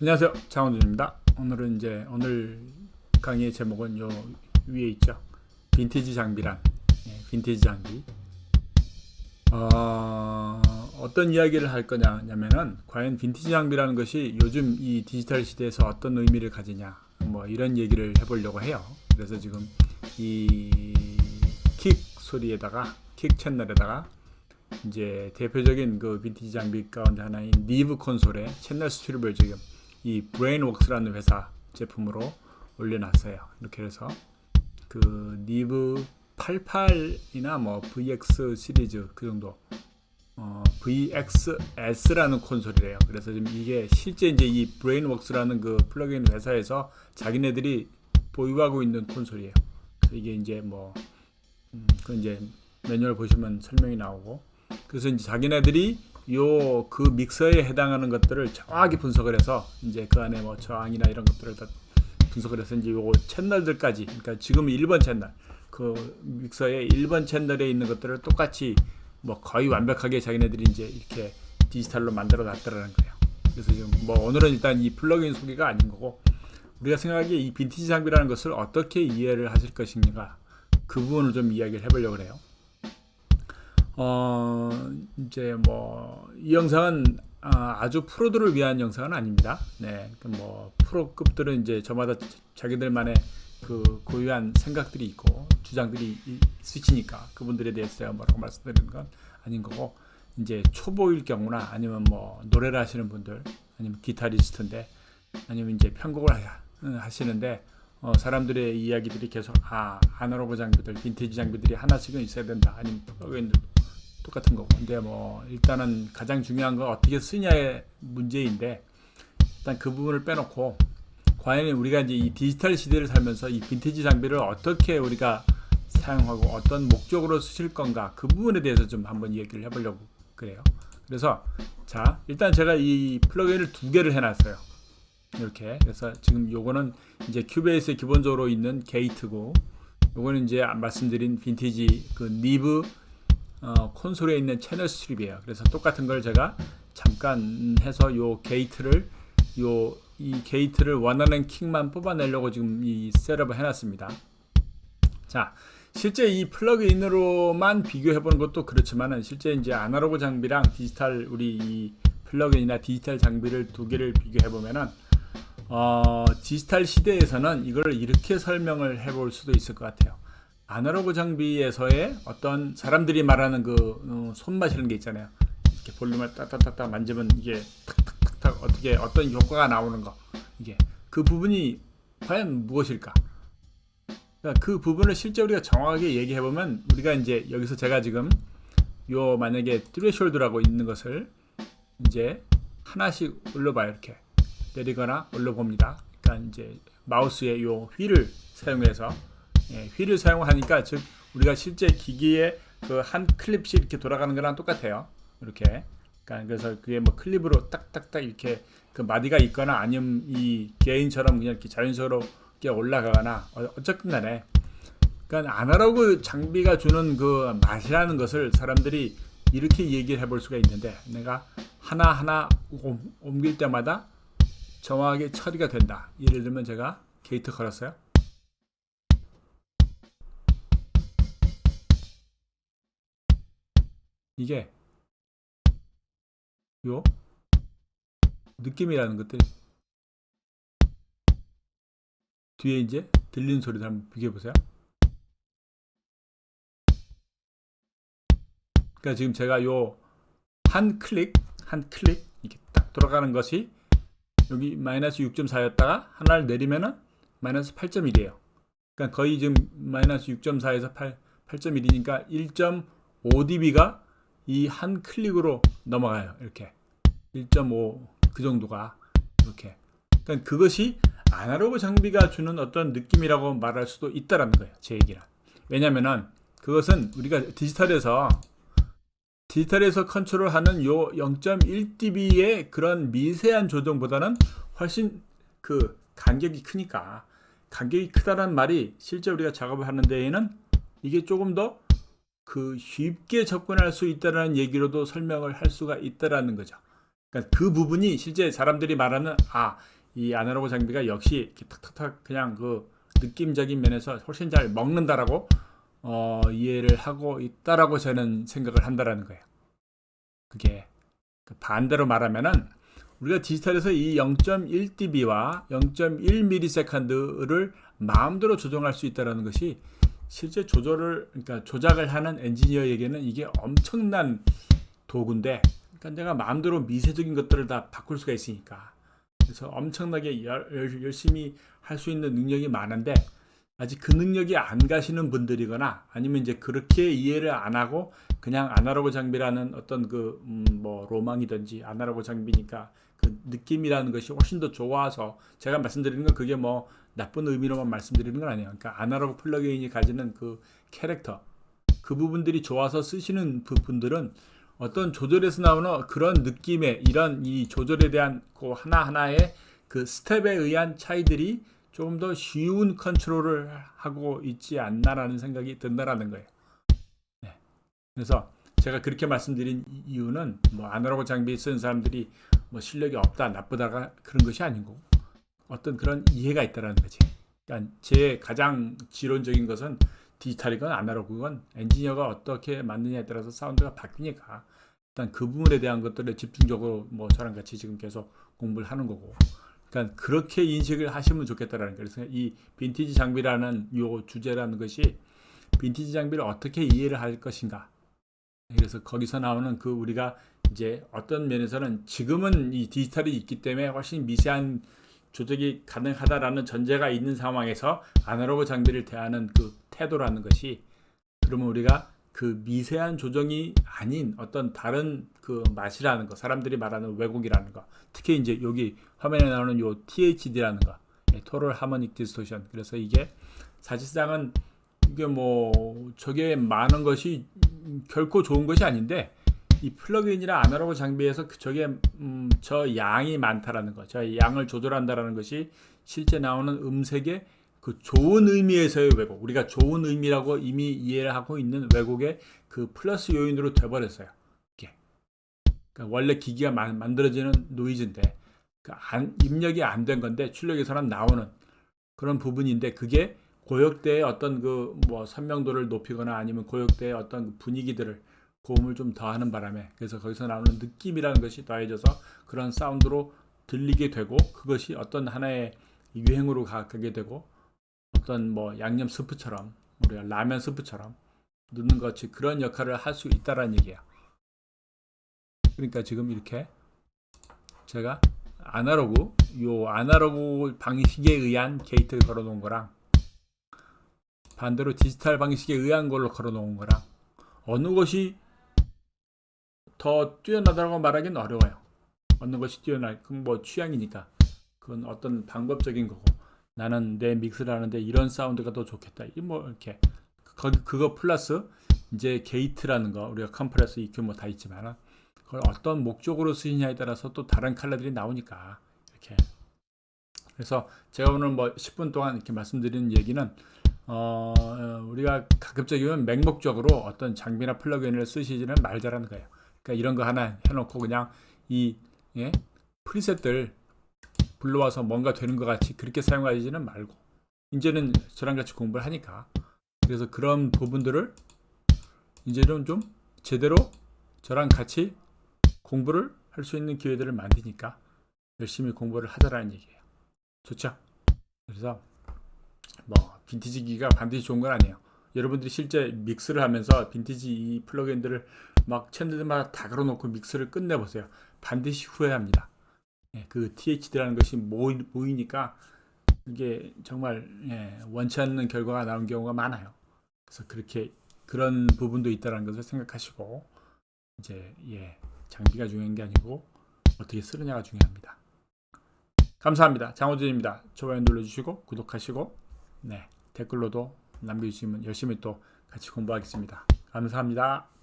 안녕하세요. 장원준입니다. 오늘은 이제 오늘 강의의 제목은 요 위에 있죠. 빈티지 장비란 예, 빈티지 장비. 어, 어떤 이야기를 할 거냐면은 과연 빈티지 장비라는 것이 요즘 이 디지털 시대에서 어떤 의미를 가지냐 뭐 이런 얘기를 해보려고 해요. 그래서 지금 이 킥 소리에다가 킥 채널에다가 이제 대표적인 그 빈티지 장비 가운데 하나인 니브 콘솔의 채널 스트립을 지금 이 브레인웍스라는 회사 제품으로 올려놨어요. 이렇게 해서 그 니브 88이나 뭐 VX 시리즈 그 정도 어, VXS라는 콘솔이래요. 그래서 지금 이게 실제 이제 이 브레인웍스라는 그 플러그인 회사에서 자기네들이 보유하고 있는 콘솔이에요. 이게 이제 뭐 음, 그 이제 매뉴얼 보시면 설명이 나오고 그래서 이제 자기네들이 요 그 믹서에 해당하는 것들을 정확히 분석을 해서 이제 그 안에 뭐 저항이나 이런 것들을 다 분석을 해서 이제 요 채널들까지 그러니까 지금 1번 채널 그 믹서의 1번 채널에 있는 것들을 똑같이 뭐 거의 완벽하게 자기네들이 이제 이렇게 디지털로 만들어 놨더라는 거예요. 그래서 지금 뭐 오늘은 일단 이 플러그인 소개가 아닌 거고 우리가 생각하기에 이 빈티지 장비라는 것을 어떻게 이해를 하실 것인가 그 부분을 좀 이야기를 해보려고 해요. 어 이제 뭐 이 영상은 아, 아주 프로들을 위한 영상은 아닙니다. 네, 그뭐 프로급들은 이제 저마다 자기들만의 그 고유한 생각들이 있고 주장들이 있으시니까 그분들에 대해서 제가 뭐라고 말씀드리는 건 아닌 거고 이제 초보일 경우나 아니면 뭐 노래를 하시는 분들 아니면 기타리스트인데 아니면 이제 편곡을 하시는데 어, 사람들의 이야기들이 계속 아 아날로그 장비들 빈티지 장비들이 하나씩은 있어야 된다 아니면 플러그인들도 똑같은 거고. 근데 뭐 일단은 가장 중요한 건 어떻게 쓰냐의 문제인데 일단 그 부분을 빼놓고 과연 우리가 이제 이 디지털 시대를 살면서 이 빈티지 장비를 어떻게 우리가 사용하고 어떤 목적으로 쓰실 건가 그 부분에 대해서 좀 한번 얘기를 해보려고 그래요. 그래서 자 일단 제가 이 플러그인을 두 개를 해놨어요. 이렇게 그래서 지금 요거는 이제 큐베이스에 기본적으로 있는 게이트고 요거는 이제 말씀드린 빈티지 그 니브 어, 콘솔에 있는 채널 스트립이에요. 그래서 똑같은 걸 제가 잠깐 해서 요 게이트를 요 이 게이트를 원하는 킥만 뽑아내려고 지금 이 셋업을 해놨습니다. 자, 실제 이 플러그인으로만 비교해 보는 것도 그렇지만은 실제 이제 아날로그 장비랑 디지털 우리 이 플러그인이나 디지털 장비를 두 개를 비교해 보면은 어, 디지털 시대에서는 이걸 이렇게 설명을 해볼 수도 있을 것 같아요. 아날로그 장비에서의 어떤 사람들이 말하는 그 어, 손맛 이런 게 있잖아요. 이렇게 볼륨을 딱딱딱딱 만지면 이게 탁탁탁탁 어떻게 어떤 효과가 나오는 거 이게 그 부분이 과연 무엇일까? 그러니까 그 부분을 실제 우리가 정확하게 얘기해 보면 우리가 이제 여기서 제가 지금 요 만약에 트레숄드라고 있는 것을 이제 하나씩 올려봐요 이렇게 내리거나 올려봅니다. 그러니까 이제 마우스의 요 휠을 사용해서 예, 휠을 사용하니까 즉 우리가 실제 기기에 그 한 클립씩 이렇게 돌아가는 거랑 똑같아요. 이렇게. 그러니까 그래서 그게 뭐 클립으로 딱딱딱 이렇게 그 마디가 있거나 아니면 이 개인처럼 그냥 이렇게 자연스럽게 올라가거나 어, 어쨌든 간에 그러니까 아날로그 장비가 주는 그 맛이라는 것을 사람들이 이렇게 얘기를 해볼 수가 있는데 내가 하나하나 옮길 때마다 정확하게 처리가 된다. 예를 들면 제가 게이트 걸었어요. 이게 요 느낌이라는 것들이 뒤에 이제 들리는 소리를 한번 비교해 보세요. 그러니까 지금 제가 요 한 클릭 한 클릭 이렇게 딱 돌아가는 것이 여기 마이너스 6.4였다가 하나를 내리면은 마이너스 8.1이에요. 그러니까 거의 지금 마이너스 6.4에서 8, 8.1이니까 1.5dB가 이 한 클릭으로 넘어가요. 이렇게 1.5 그 정도가 이렇게. 그러니까 그것이 아날로그 장비가 주는 어떤 느낌이라고 말할 수도 있다라는 거예요. 제 얘기는. 왜냐면은 그것은 우리가 디지털에서 디지털에서 컨트롤하는 요 0.1dB의 그런 미세한 조정보다는 훨씬 그 간격이 크니까 간격이 크다는 말이 실제 우리가 작업을 하는 데에는 이게 조금 더 그 쉽게 접근할 수 있다라는 얘기로도 설명을 할 수가 있다라는 거죠. 그러니까 그 부분이 실제 사람들이 말하는 아, 이 아날로그 장비가 역시 탁탁탁 그냥 그 느낌적인 면에서 훨씬 잘 먹는다라고 어, 이해를 하고 있다라고 저는 생각을 한다라는 거예요. 그게 그 반대로 말하면은 우리가 디지털에서 이 0.1dB와 0.1ms를 마음대로 조정할 수 있다라는 것이 실제 조절을 그러니까 조작을 하는 엔지니어에게는 이게 엄청난 도구인데 그러니까 내가 마음대로 미세적인 것들을 다 바꿀 수가 있으니까. 그래서 엄청나게 열, 열- 열심히 할 수 있는 능력이 많은데 아직 그 능력이 안 가시는 분들이거나 아니면 이제 그렇게 이해를 안 하고 그냥 아날로그 장비라는 어떤 그뭐 로망이든지 아날로그 장비니까 그 느낌이라는 것이 훨씬 더 좋아서 제가 말씀드리는 건 그게 뭐 나쁜 의미로만 말씀드리는 건 아니에요. 그러니까 아날로그 플러그인이 가지는 그 캐릭터 그 부분들이 좋아서 쓰시는 부- 분들은 어떤 조절에서 나오는 그런 느낌의 이런 이 조절에 대한 그 하나하나의 그 스텝에 의한 차이들이 조금 더 쉬운 컨트롤을 하고 있지 않나라는 생각이 든다라는 거예요. 네. 그래서 제가 그렇게 말씀드린 이- 이유는 뭐 아날로그 장비 쓰는 사람들이 뭐 실력이 없다 나쁘다가 그런 것이 아니고 어떤 그런 이해가 있다라는 거지. 그러니까 제 가장 지론적인 것은 디지털이건 아날로그건 엔지니어가 어떻게 만드냐에 따라서 사운드가 바뀌니까 일단 그 부분에 대한 것들을 집중적으로 뭐 저랑 같이 지금 계속 공부를 하는 거고 그러니까 그렇게 인식을 하시면 좋겠다라는 거예요. 그래서 이 빈티지 장비라는 요 주제라는 것이 빈티지 장비를 어떻게 이해를 할 것인가. 그래서 거기서 나오는 그 우리가 이제 어떤 면에서는 지금은 이 디지털이 있기 때문에 훨씬 미세한 조작이 가능하다라는 전제가 있는 상황에서 아날로그 장비를 대하는 그 태도라는 것이 그러면 우리가 그 미세한 조정이 아닌 어떤 다른 그 맛이라는 거 사람들이 말하는 왜곡이라는 거 특히 이제 여기 화면에 나오는 요 THD라는 거 토럴 하모닉 디스토션 그래서 이게 사실상은 이게 뭐 저게 많은 것이 결코 좋은 것이 아닌데 이 플러그인이나 아날로그 장비에서 그 저게 음, 저 양이 많다라는 거, 저 양을 조절한다라는 것이 실제 나오는 음색의 그 좋은 의미에서의 왜곡, 우리가 좋은 의미라고 이미 이해를 하고 있는 왜곡의 그 플러스 요인으로 돼버렸어요. 이게 그러니까 원래 기기가 만, 만들어지는 노이즈인데 그 안, 입력이 안 된 건데 출력에서는 나오는 그런 부분인데 그게 고역대의 어떤 그 뭐 선명도를 높이거나 아니면 고역대의 어떤 그 분위기들을 고음을 좀 더하는 바람에 그래서 거기서 나오는 느낌이라는 것이 더해져서 그런 사운드로 들리게 되고 그것이 어떤 하나의 유행으로 가- 가게 되고 어떤 뭐 양념 스프처럼 우리가 라면 스프처럼 넣는 것이 그런 역할을 할 수 있다라는 얘기예요. 그러니까 지금 이렇게 제가 아날로그 요 아날로그 방식에 의한 게이트를 걸어 놓은 거랑 반대로 디지털 방식에 의한 걸로 걸어 놓은 거랑 어느 것이 더 뛰어나다고 말하기는 어려워요. 어느 것이 뛰어나, 그건 뭐 취향이니까. 그건 어떤 방법적인 거고. 나는 내 믹스를 하는데 이런 사운드가 더 좋겠다. 이뭐 이렇게 거기 그거 플러스 이제 게이트라는 거 우리가 컴프레서 EQ 뭐 다 있지만 그걸 어떤 목적으로 쓰느냐에 따라서 또 다른 컬러들이 나오니까 이렇게. 그래서 제가 오늘 뭐 10분 동안 이렇게 말씀드리는 얘기는 어, 우리가 가급적이면 맹목적으로 어떤 장비나 플러그인을 쓰시지는 말자라는 거예요. 그러니까 이런 거 하나 해놓고 그냥 이 예? 프리셋들 불러와서 뭔가 되는 것 같이 그렇게 사용하지는 말고 이제는 저랑 같이 공부를 하니까 그래서 그런 부분들을 이제는 좀 제대로 저랑 같이 공부를 할 수 있는 기회들을 만드니까 열심히 공부를 하자라는 얘기예요. 좋죠? 그래서 뭐 빈티지 기가 반드시 좋은 건 아니에요. 여러분들이 실제 믹스를 하면서 빈티지 이 플러그인들을 막 채널마다 다 걸어놓고 믹스를 끝내보세요. 반드시 후회합니다. 예, 그 THD라는 것이 모이, 모이니까 이게 정말 예, 원치 않는 결과가 나온 경우가 많아요. 그래서 그렇게 그런 부분도 있다는 것을 생각하시고 이제 예, 장비가 중요한 게 아니고 어떻게 쓰느냐가 중요합니다. 감사합니다. 장호준입니다. 좋아요 눌러주시고 구독하시고 네 댓글로도 남겨주시면 열심히 또 같이 공부하겠습니다. 감사합니다.